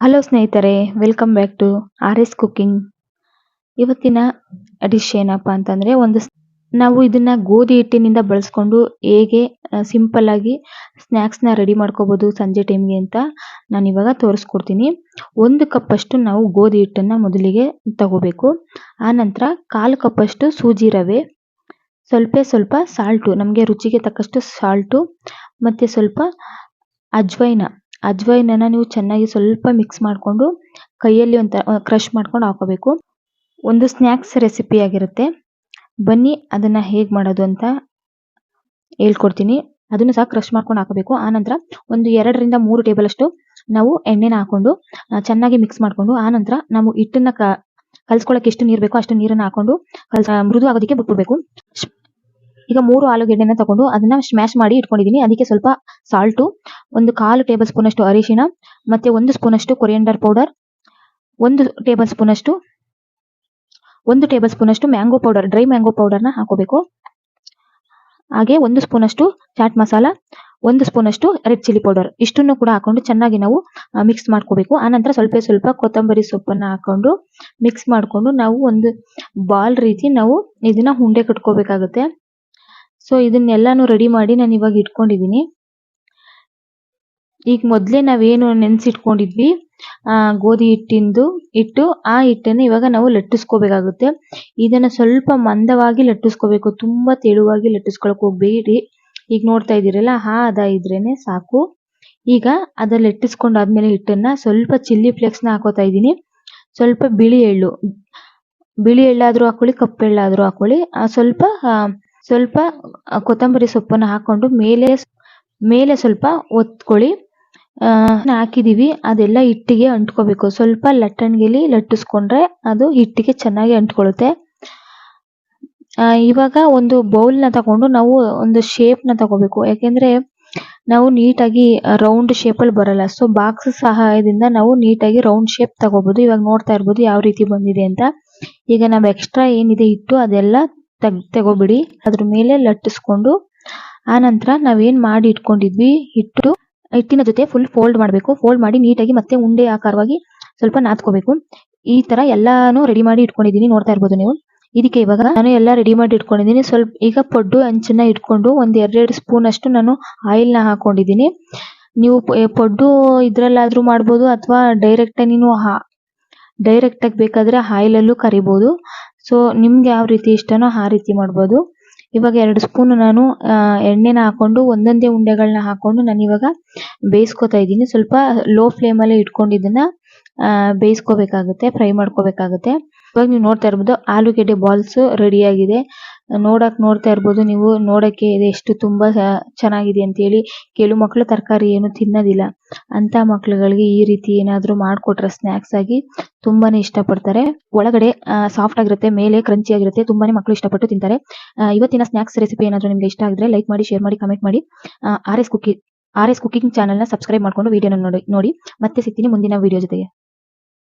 Hello ಸ್ನೇಹಿತರೆ welcome back to R S cooking ಇವತ್ತಿನ dish ಏನಪ್ಪ ಅಂತಂದ್ರೆ ಒಂದು ನಾವು ಇದನ್ನ ಗೋಧಿ ಹಿಟ್ಟಿನಿಂದ ಬಳಸ್ಕೊಂಡು ಹೇಗೆ ಸಿಂಪಲ್ ಆಗಿ ಸ್ನ್ಯಾಕ್ಸ್ನ ರೆಡಿ ಮಾಡ್ಕೋಬಹುದು ಸಂಜೆ ಟೈಮ್ಗೆ ಅಂತ ನಾನು ಇವಾಗ ತೋರಿಸ್ಕೊಡ್ತೀನಿ. ಒಂದು ಕಪ್ ಅಷ್ಟು ನಾವು ಗೋಧಿ ಹಿಟ್ಟನ್ನ ಮೊದಲಿಗೆ ತಗೋಬೇಕು. ಆ ನಂತರ ಕಾಲು ಕಪ್ಪಷ್ಟು ಸೂಜಿ ರವೆ, ಸ್ವಲ್ಪ ಸ್ವಲ್ಪ ಸಾಲ್ಟು ನಮಗೆ ರುಚಿಗೆ ತಕ್ಕಷ್ಟು ಸಾಲ್ಟು ಮತ್ತೆ ಸ್ವಲ್ಪ ಅಜ್ವೈನ. ಅಜ್ವೈನನ್ನ ನೀವು ಚೆನ್ನಾಗಿ ಸ್ವಲ್ಪ ಮಿಕ್ಸ್ ಮಾಡಿಕೊಂಡು ಕೈಯಲ್ಲಿ ಒಂಥರ ಕ್ರಷ್ ಮಾಡ್ಕೊಂಡು ಹಾಕೋಬೇಕು. ಒಂದು ಸ್ನ್ಯಾಕ್ಸ್ ರೆಸಿಪಿ ಆಗಿರುತ್ತೆ. ಬನ್ನಿ, ಅದನ್ನ ಹೇಗೆ ಮಾಡೋದು ಅಂತ ಹೇಳ್ಕೊಡ್ತೀನಿ. ಅದನ್ನು ಸಹ ಕ್ರಷ್ ಮಾಡ್ಕೊಂಡು ಹಾಕಬೇಕು. ಆನಂತರ ನಂತರ ಒಂದು ಎರಡರಿಂದ ಮೂರು ಟೇಬಲ್ ಅಷ್ಟು ನಾವು ಎಣ್ಣೆನ ಹಾಕೊಂಡು ಚೆನ್ನಾಗಿ ಮಿಕ್ಸ್ ಮಾಡ್ಕೊಂಡು ಆನಂತರ ನಂತರ ನಾವು ಹಿಟ್ಟನ್ನ ಕಲ್ಸ್ಕೊಳಕ್ಕೆ ಎಷ್ಟು ನೀರು ಬೇಕೋ ಅಷ್ಟು ನೀರನ್ನ ಹಾಕೊಂಡು ಕಲ್ಸ ಮೃದು ಆಗೋದಕ್ಕೆ ಬಿಟ್ಬಿಡ್ಬೇಕು. ಈಗ ಮೂರು ಆಲೂಗೆಡ್ಡೆನ ತಗೊಂಡು ಅದನ್ನ ಸ್ಮ್ಯಾಶ್ ಮಾಡಿ ಇಟ್ಕೊಂಡಿದ್ದೀನಿ ಅದಕ್ಕೆ ಸ್ವಲ್ಪ ಸಾಲ್ಟು ಒಂದು ಕಾಲು ಟೇಬಲ್ ಸ್ಪೂನ್ ಅಷ್ಟು ಅರಿಶಿನ ಮತ್ತೆ ಒಂದು ಸ್ಪೂನ್ ಅಷ್ಟು ಕೊರಿಯಂಡರ್ ಪೌಡರ್ ಒಂದು ಟೇಬಲ್ ಸ್ಪೂನ್ ಅಷ್ಟು ಒಂದು ಟೇಬಲ್ ಸ್ಪೂನ್ ಅಷ್ಟು ಮ್ಯಾಂಗೋ ಪೌಡರ್ ಡ್ರೈ ಮ್ಯಾಂಗೋ ಪೌಡರ್ನ ಹಾಕೋಬೇಕು. ಹಾಗೆ ಒಂದು ಸ್ಪೂನ್ ಅಷ್ಟು ಚಾಟ್ ಮಸಾಲ ಒಂದು ಸ್ಪೂನ್ ಅಷ್ಟು ರೆಡ್ ಚಿಲ್ಲಿ ಪೌಡರ್ ಇಷ್ಟನ್ನು ಕೂಡ ಹಾಕೊಂಡು ಚೆನ್ನಾಗಿ ನಾವು ಮಿಕ್ಸ್ ಮಾಡ್ಕೋಬೇಕು. ಆನಂತರ ಸ್ವಲ್ಪ ಸ್ವಲ್ಪ ಕೊತ್ತಂಬರಿ ಸೊಪ್ಪನ್ನು ಹಾಕೊಂಡು ಮಿಕ್ಸ್ ಮಾಡ್ಕೊಂಡು ನಾವು ಒಂದು ಬಾಲ್ ರೀತಿ ನಾವು ಇದನ್ನ ಉಂಡೆ ಕಟ್ಕೋಬೇಕಾಗುತ್ತೆ. ಸೊ ಇದನ್ನೆಲ್ಲಾನು ರೆಡಿ ಮಾಡಿ ನಾನು ಇವಾಗ ಇಟ್ಕೊಂಡಿದೀನಿ. ಈಗ ಮೊದಲೇ ನಾವೇನು ನೆನೆಸಿಟ್ಕೊಂಡಿದ್ವಿ ಗೋಧಿ ಹಿಟ್ಟಿಂದು ಹಿಟ್ಟು, ಆ ಹಿಟ್ಟನ್ನ ಇವಾಗ ನಾವು ಲಟ್ಟಿಸ್ಕೋಬೇಕಾಗುತ್ತೆ. ಇದನ್ನ ಸ್ವಲ್ಪ ಮಂದವಾಗಿ ಲಟ್ಟಿಸ್ಕೋಬೇಕು, ತುಂಬಾ ತೆಳುವಾಗಿ ಲಟ್ಟಿಸ್ಕೊಳಕ್ಕೆ ಹೋಗ್ಬೇಡಿ. ಈಗ ನೋಡ್ತಾ ಇದ್ದೀರಲ್ಲ, ಆ ಅದ ಇದ್ರೇನೆ ಸಾಕು. ಈಗ ಅದ ಲಟ್ಟಿಸ್ಕೊಂಡಾದ್ಮೇಲೆ ಹಿಟ್ಟನ್ನ ಸ್ವಲ್ಪ ಚಿಲ್ಲಿ ಫ್ಲೇಕ್ಸ್ನ ಹಾಕೋತಾ ಇದ್ದೀನಿ. ಸ್ವಲ್ಪ ಬಿಳಿ ಎಳ್ಳು, ಬಿಳಿ ಎಳ್ಳಾದರೂ ಹಾಕೊಳ್ಳಿ, ಕಪ್ಪು ಎಳ್ಳಾದರೂ ಹಾಕೊಳ್ಳಿ. ಆ, ಸ್ವಲ್ಪ ಸ್ವಲ್ಪ ಕೊತ್ತಂಬರಿ ಸೊಪ್ಪನ್ನ ಹಾಕೊಂಡು ಮೇಲೆ ಮೇಲೆ ಸ್ವಲ್ಪ ಒತ್ಕೊಳ್ಳಿ. ಆ, ಹಾಕಿದೀವಿ. ಅದೆಲ್ಲ ಹಿಟ್ಟಿಗೆ ಅಂಟ್ಕೋಬೇಕು. ಸ್ವಲ್ಪ ಲಟ್ಟಣಿಗೆಲಿ ಲಟ್ಟಿಸ್ಕೊಂಡ್ರೆ ಅದು ಹಿಟ್ಟಿಗೆ ಚೆನ್ನಾಗಿ ಅಂಟ್ಕೊಳ್ಳುತ್ತೆ ಆ, ಇವಾಗ ಒಂದು ಬೌಲ್ನ ತಗೊಂಡು ನಾವು ಒಂದು ಶೇಪ್ನ ತಗೋಬೇಕು. ಯಾಕೆಂದ್ರೆ ನಾವು ನೀಟಾಗಿ ರೌಂಡ್ ಶೇಪ್ ಅಲ್ಲಿ ಬರಲ್ಲ. ಸೊ ಬಾಕ್ಸ್ ಸಹಾಯದಿಂದ ನಾವು ನೀಟಾಗಿ ರೌಂಡ್ ಶೇಪ್ ತಗೋಬಹುದು ಇವಾಗ ನೋಡ್ತಾ ಇರ್ಬೋದು ಯಾವ ರೀತಿ ಬಂದಿದೆ ಅಂತ. ಈಗ ನಾವು ಎಕ್ಸ್ಟ್ರಾ ಏನಿದೆ ಇಟ್ಟು ಅದೆಲ್ಲ ತೆಗ್ ತಗೋಬಿಡಿ. ಅದ್ರ ಮೇಲೆ ಲಟ್ಟಿಸ್ಕೊಂಡು ಆ ನಂತರ ನಾವೇನ್ ಮಾಡಿ ಇಟ್ಕೊಂಡಿದ್ವಿ ಹಿಟ್ಟು ಹಿಟ್ಟಿನ ಜೊತೆ ಫುಲ್ ಫೋಲ್ಡ್ ಮಾಡಬೇಕು. ಫೋಲ್ಡ್ ಮಾಡಿ ನೀಟಾಗಿ ಮತ್ತೆ ಉಂಡೆ ಆಕಾರವಾಗಿ ಸ್ವಲ್ಪ ನಾದ್ಕೋಬೇಕು. ಈ ತರ ಎಲ್ಲಾನು ರೆಡಿ ಮಾಡಿ ಇಟ್ಕೊಂಡಿದೀನಿ ನೋಡ್ತಾ ಇರ್ಬೋದು ನೀವು. ಇದಕ್ಕೆ ಇವಾಗ ನಾನು ಎಲ್ಲ ರೆಡಿ ಮಾಡಿ ಇಟ್ಕೊಂಡಿದೀನಿ ಸ್ವಲ್ಪ ಈಗ ಪಡ್ಡು ಅಂಚನ್ನ ಇಟ್ಕೊಂಡು ಒಂದ್ ಎರಡೆರಡು ಸ್ಪೂನ್ ಅಷ್ಟು ನಾನು ಆಯಿಲ್ನ ಹಾಕೊಂಡಿದೀನಿ ನೀವು ಪಡ್ಡು ಇದ್ರಲ್ಲಾದ್ರೂ ಮಾಡ್ಬೋದು ಅಥವಾ ಡೈರೆಕ್ಟ್ ನೀನು ಡೈರೆಕ್ಟ್ ಆಗಿ ಬೇಕಾದ್ರೆ ಆಯಿಲ್ ಅಲ್ಲೂ ಕರಿಬಹುದು ಸೊ ನಿಮ್ಗೆ ಯಾವ ರೀತಿ ಇಷ್ಟನೋ ಆ ರೀತಿ ಮಾಡ್ಬೋದು. ಇವಾಗ ಎರಡು ಸ್ಪೂನ್ ನಾನು ಎಣ್ಣೆನ ಹಾಕೊಂಡು ಒಂದೊಂದೇ ಉಂಡೆಗಳನ್ನ ಹಾಕೊಂಡು ನಾನು ಇವಾಗ ಬೇಯಿಸ್ಕೊತಾ ಇದ್ದೀನಿ. ಸ್ವಲ್ಪ ಲೋ ಫ್ಲೇಮ್ ಅಲ್ಲಿ ಇಟ್ಕೊಂಡು ಇದನ್ನ ಬೇಯಿಸ್ಕೋಬೇಕಾಗುತ್ತೆ ಫ್ರೈ ಮಾಡ್ಕೋಬೇಕಾಗುತ್ತೆ. ಇವಾಗ ನೀವು ನೋಡ್ತಾ ಇರ್ಬೋದು, ಆಲೂಗೆಡ್ಡೆ ಬಾಲ್ಸ್ ರೆಡಿ ಆಗಿದೆ. ನೋಡಕ್ ನೋಡ್ತಾ ಇರ್ಬೋದು. ನೀವು ನೋಡಕ್ಕೆ ಇದು ಎಷ್ಟು ತುಂಬಾ ಚೆನ್ನಾಗಿದೆ ಅಂತ ಹೇಳಿ ಕೆಲವು ಮಕ್ಕಳು ತರಕಾರಿ ಏನು ತಿನ್ನೋದಿಲ್ಲ. ಅಂತ ಮಕ್ಕಳುಗಳಿಗೆ ಈ ರೀತಿ ಏನಾದ್ರು ಮಾಡ್ಕೊಟ್ರೆ ಸ್ನಾಕ್ಸ್ ಆಗಿ ತುಂಬಾನೇ ಇಷ್ಟ ಪಡ್ತಾರೆ ಒಳಗಡೆ ಸಾಫ್ಟ್ ಆಗಿರುತ್ತೆ, ಮೇಲೆ ಕ್ರಂಚಿ ಆಗಿರುತ್ತೆ, ತುಂಬಾನೇ ಮಕ್ಕಳು ಇಷ್ಟಪಟ್ಟು ತಿಂತಾರೆ. ಇವತ್ತಿನ ಸ್ನಾಕ್ಸ್ ರೆಸಿಪಿ ಏನಾದ್ರು ನಿಮ್ಗೆ ಇಷ್ಟ ಆಗಿದ್ರೆ ಲೈಕ್ ಮಾಡಿ ಶೇರ್ ಮಾಡಿ ಕಮೆಂಟ್ ಮಾಡಿ. R S cooking R S cooking ಚಾನಲ್ನ ಸಬ್ಸ್ಕ್ರೈಬ್ ಮಾಡ್ಕೊಂಡು ವಿಡಿಯೋನ ನೋಡಿ ನೋಡಿ. ಮತ್ತೆ ಸಿಗ್ತೀನಿ ಮುಂದಿನ ವಿಡಿಯೋ ಜೊತೆಗೆ.